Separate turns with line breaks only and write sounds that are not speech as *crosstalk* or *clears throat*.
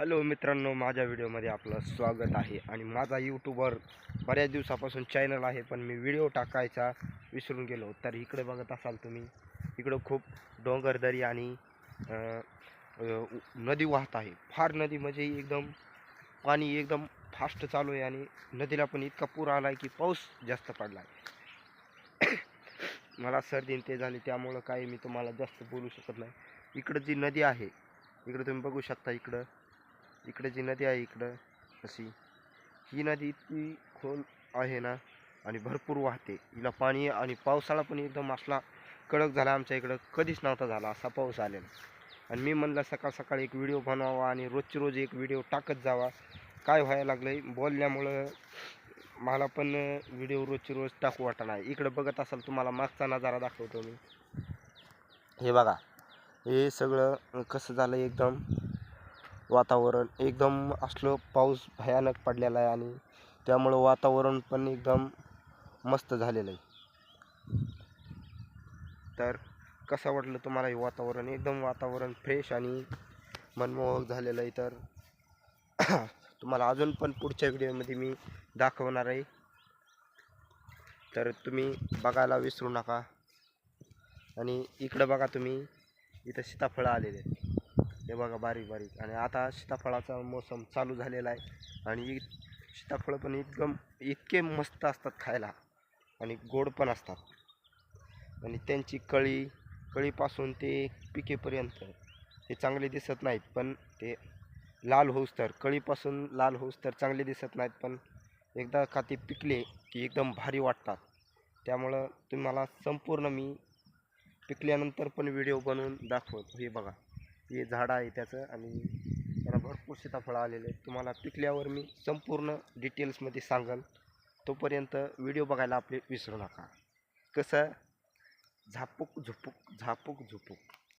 Hello मित्रांनो माझ्या व्हिडिओमध्ये आपलं स्वागत आहे आणि माझा यूट्यूबवर बऱ्याच दिवसापासून चॅनल आहे पण मी व्हिडिओ टाकायचा विसरून गेलो. तर इकडे बघत असाल तुम्ही इकडं खूप डोंगरदरी आणि नदी वाहत आहे. फार नदी म्हणजे एकदम पाणी एकदम फास्ट चालू आहे आणि नदीला पण इतका पूर आला आहे की पाऊस जास्त पडला आहे *coughs* मला सर्दी आणि ते झाली त्यामुळं काही मी तुम्हाला जास्त बोलू शकत नाही. इकडं जी नदी आहे इकडं तुम्ही बघू शकता इकडं. इकडे जी नदी आहे इकडं अशी ही नदी इतकी खोल आहे ना आणि भरपूर वाहते. हिला पाणी आणि पावसाळा पण एकदम असला कडक झाला आमच्या इकडं कधीच नव्हता झाला असा पाऊस आलेला. आणि मी म्हणलं सकाळ सकाळी एक व्हिडिओ बनवावा आणि रोजची रोज एक व्हिडिओ टाकत जावा. काय व्हायला लागलं बोलल्यामुळं मला पण व्हिडिओ रोजची रोज टाकू वाटा नाही इकडं बघत असाल तुम्हाला मागचा नजारा दाखवतो मी. हे बघा हे सगळं कसं झालं एकदम? वातावरण एकदम असलं पाऊस भयानक पडलेला आहे आणि त्यामुळं वातावरण पण एकदम मस्त झालेलं आहे. तर कसं वाटलं तुम्हाला हे वातावरण? एकदम वातावरण फ्रेश आणि मनमोहक झालेलं आहे. तर *clears throat* तुम्हाला अजून पण पुढच्या व्हिडिओमध्ये मी दाखवणार आहे. तर तुम्ही बघायला विसरू नका. आणि इकडं बघा तुम्ही इथं सीताफळं आलेले आहेत. हे बघा बारीक बारीक. आणि आता सीताफळाचा मोसम चालू झालेला आहे. आणि सीताफळं पण एकदम इतके मस्त असतात खायला. आणि गोड पण असतात. आणि त्यांची कळी कळीपासून ते पिकेपर्यंत ते चांगले दिसत नाहीत पण ते लाल होऊस तर कळीपासून लाल होऊस तर चांगले दिसत नाहीत पण एकदा का ते पिकले की एकदम भारी वाटतात. त्यामुळं तुम्हाला संपूर्ण मी पिकल्यानंतर पण व्हिडिओ बनवून दाखवतो. हे बघा. हे झाड आहे त्याचं आणि त्याला भरपूर सीताफळं आलेले आहेत. तुम्हाला पिकल्यावर मी संपूर्ण डिटेल्समध्ये सांगेन. तोपर्यंत व्हिडिओ बघायला आपले विसरू नका. कसं? झापूक झुपूक झापूक झुपूक.